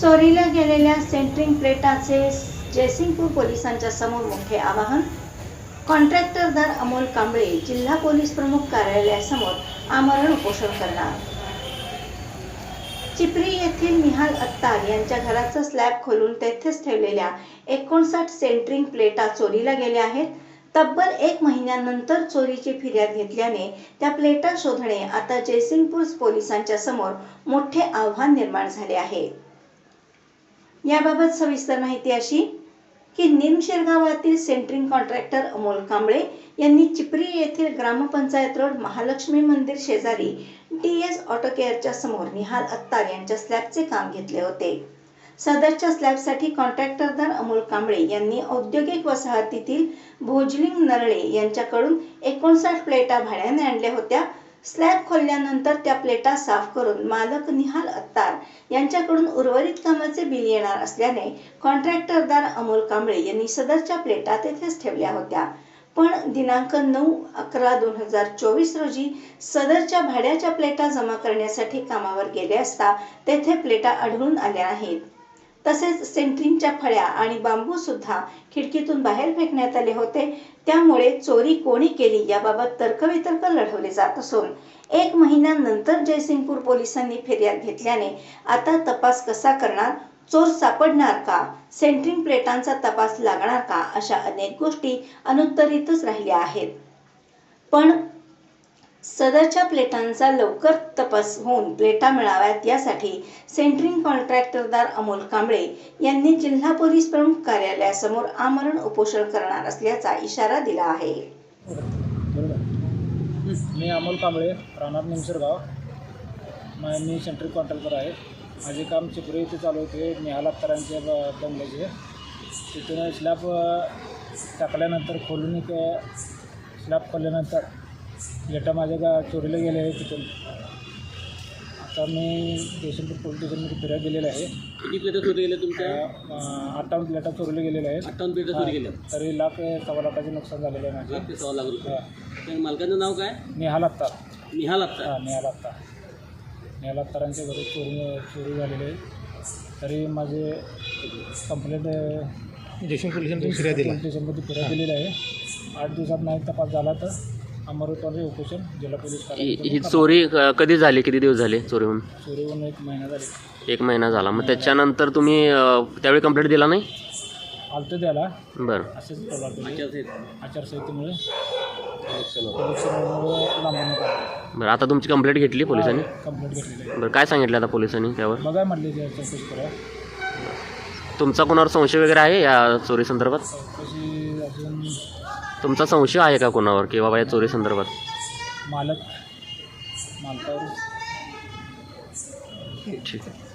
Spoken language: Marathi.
चोरीला गेलेल्या सेंट्रिंग प्लेटाचे जयसिंगपूर पोलिसांच्या समोर मोठे आवाहन. कॉन्ट्रॅक्टरदार अमोल कांबळे जिल्हा पोलीस प्रमुख कार्यालयासमोर आमरण उपोषण करणार. चिपरी येथील निहाल अत्तार यांच्या घराचा स्लॅब खोलून तेथेच ठेवलेल्या एकोणसाठ सेंट्रिंग प्लेटा चोरीला गेल्या आहेत. तब्बल एक महिन्यानंतर चोरीची फिर्याद घेतल्याने त्या प्लेटा शोधणे आता जयसिंगपूर पोलिसांच्या समोर मोठे आव्हान निर्माण झाले आहे. याबाबत सविस्तर माहिती अशी की निमशेर गावातील सेंट्रिंग कॉन्ट्रॅक्टर अमोल कांबळे यांनी चिपरी येथील ग्रामपंचायत रोड महालक्ष्मी मंदिर शेजारी डी एस ऑटो केअरच्या समोर निहाल अत्तार यांच्या स्लॅबचे काम घेतले होते. सदरच्या स्लॅबसाठी कॉन्ट्रॅक्टरदार अमोल कांबळे यांनी औद्योगिक वसाहतीतील भोजलिंग नरळे यांच्याकडून एकोणसाठ प्लेटा भाड्याने आणल्या होत्या. स्लॅब खोलल्यानंतर त्या प्लेटा साफ करून मालक निहाल अत्तार यांच्याकडून उर्वरित कामाचे बिल येणार असल्याने कॉन्ट्रॅक्टरदार अमोल कांबळे यांनी सदरच्या प्लेटा तेथेच ठेवल्या होत्या. पण दिनांक नऊ अकरा दोन हजार चोवीस रोजी सदरच्या भाड्याच्या प्लेटा जमा करण्यासाठी कामावर गेले असता तेथे प्लेटा आढळून आल्या आहेत तसेच सेंट्रिंगच्या फळ्या आणि बांबू सुद्धा खिडकीतून बाहेर फेकण्यात आले होते. त्यामुळे चोरी कोणी केली याबाबत तर्कवितर्क लढवले जात असून एक महिन्यानंतर जयसिंगपूर पोलिसांनी फिर्याद घेतल्याने आता तपास कसा करणार चोर सापडणार का सेंट्रिंग प्लेटांचा तपास लागणार का अशा अनेक गोष्टी अनुत्तरितच राहिल्या आहेत. पण सदरच्या प्लेटांचा लवकर तपास होऊन प्लेटा मिळाव्यात यासाठी सेंट्रिंग कॉन्ट्रॅक्टरदार अमोल कांबळे यांनी जिल्हा पोलीस प्रमुख कार्यालयासमोर आमरण उपोषण करणार असल्याचा इशारा दिला आहे. मी अमोल कांबळे राहणार निमसरगाव मी सेंट्रिंग कॉन्ट्रॅक्टर आहे. माझे काम चिपरे इथे चालू होते निहाल अख्तरांचे बंगल्याचे. तिथून स्लॅब टाकल्यानंतर खोलून एक स्लॅब खोलल्यानंतर लेटर माझ्या गा चोरीला गेले आहे तिथून. आता मी जयसिंगपूर पोलीस स्टेशनमध्ये फिरायला गेलेलो आहे. किती प्लेटा चोरी गेल्या तुमच्या? अ, अठ्ठावन्न प्लेटा चोरीला गेलेल्या आहेत. अठ्ठावन्न प्लेटा चोरी गेल्या तरी लाख सव्वा लाखाचे नुकसान झालेलं आहे लाख माझे ते सव्वा लाख रुपये. त्या मालकाचं नाव काय? निहाल अत्तार निहाल आत्ता हां निहाल अत्तार निहाल अत्तारांच्या घरी चोरी चोरी झालेली आहे. तरी माझे कंप्लेंट जयसिंग पोलिसांनी फिर्याद दिला. पोलीस स्टेशनमध्ये फिर्याद दिलेली आहे. आठ दिवसात नाही तपास झाला तर उपोषण जिल्हा पोलीस ही ही चोरी क- कधी झाली? किती दिवस झाले चोरी होऊन चोरी होऊन एक महिना झाली. एक महिना झाला. मग त्याच्यानंतर तुम्ही अ, त्यावेळी कंप्लेंट दिला नाही? आलतो त्याला. बरं. असेच. आचारसंहितेमुळे. इलेक्शनमुळे बरं आता तुमची कंप्लेंट घेतली पोलिसांनी? कंप्लेंट घेतलेली आहे. बरं काय सांगितलं आता पोलिसांनी त्यावर? बघा म्हटले ते चौकशी करा. तुमचा कोणावर संशय वगैरे आहे या चोरी संदर्भात? चौकशी तुमचा संशय आहे का कोणावर? की बाबा या चोरी संदर्भात? मालक. मालकावर. ठीक. आहे